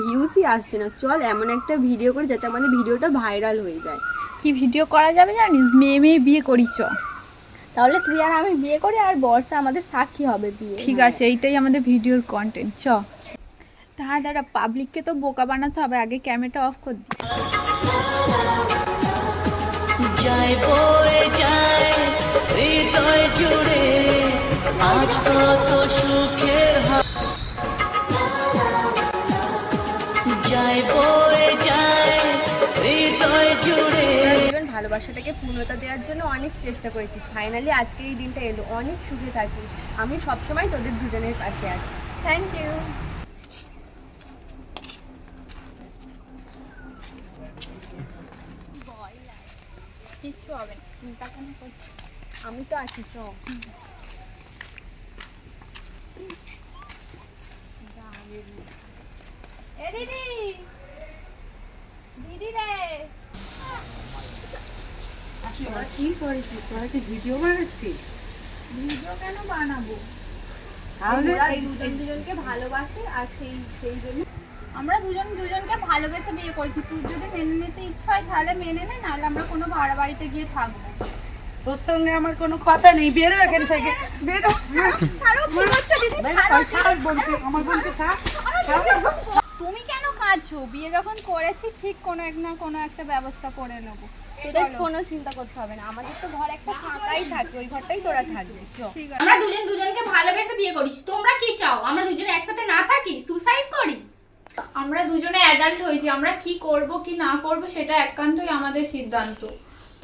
ভিউসই আসছে না। চল এমন একটা ভিডিও করে যাতে আমাদের ভিডিওটা ভাইরাল হয়ে যায়। কি ভিডিও করা যাবে জানিস? মেয়ে মেয়ে বিয়ে করি চ। তাহলে তুই আর আমি বিয়ে করি আর বর্ষা আমাদের সাক্ষী হবে বিয়ে। ঠিক আছে এইটাই আমাদের ভিডিওর কন্টেন্ট চ। দাঁড়া দাঁড়া পাবলিককে তো বোকা বানাতে হবে আগে ক্যামেরাটা অফ কর দি। যায় বয়ে যায় হৃদয় জুড়ে আজ কত সুখের যায় বয়ে যায় হৃদয় জুড়ে। ভালোবাসাটাকে পূর্ণতা দেওয়ার জন্য অনেক চেষ্টা করেছিস। ফাইনালি আজকে এই দিনটা এলো। অনেক সুখে থাকিস। আমি সবসময় তোদের দুজনের পাশে আছি। থ্যাংক ইউ কিচ্ছু হবে না। চিন্তা কেন করছিস? আমি তো আছি চ এ দিদি দিদি রে তোরা কি করেছিস তোরা কি ভিডিও বানাচ্ছিস ভিডিও কেন বানাবো? তাহলে দুজন দুজনকে ভালোবাসে আর সেই সেই জন্য আমরা দুজন দুজনকে ভালোবেসে বিয়ে করেছি। তুই যদি মেনে নিতে ইচ্ছা হয় তাহলে মেনে নে নাহলে আমরা কোনো ভাড়া বাড়িতে গিয়ে থাকব তোর সঙ্গে আমার কোনো কথা নেই। বেরো এখান থেকে। বেরো ছাড়ো কি করছ দিদি ছাড় বোনকে, আমার ছাড়। তুমি কেন কাঁদছো? বিয়ে যখন করেছি ঠিক কোনো এক না কোনো একটা ব্যবস্থা করে নেব। তোদের কোনো চিন্তা করতে হবে না। আমাদের তো ঘর একটা ফাঁকাই থাকে ওই ঘরটাই তোরা থাকবে। আমরা দুজন দুজনকে ভালোবেসে বিয়ে করিস। তোমরা কি চাও? আমরা দুজনে একসাথে না থাকি? সুসাইড করি? আমরা দুজনে অ্যাডাল্ট হয়েছি আমরা কি করব কি না করব সেটা একান্তই আমাদের সিদ্ধান্ত।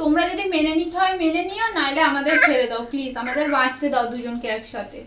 তোমরা যদি মেনে নিতে হয় মেনে নিও নাহলে আমাদের ছেড়ে দাও প্লিজ আমাদের বাঁচতে দাও দুজনকে একসাথে।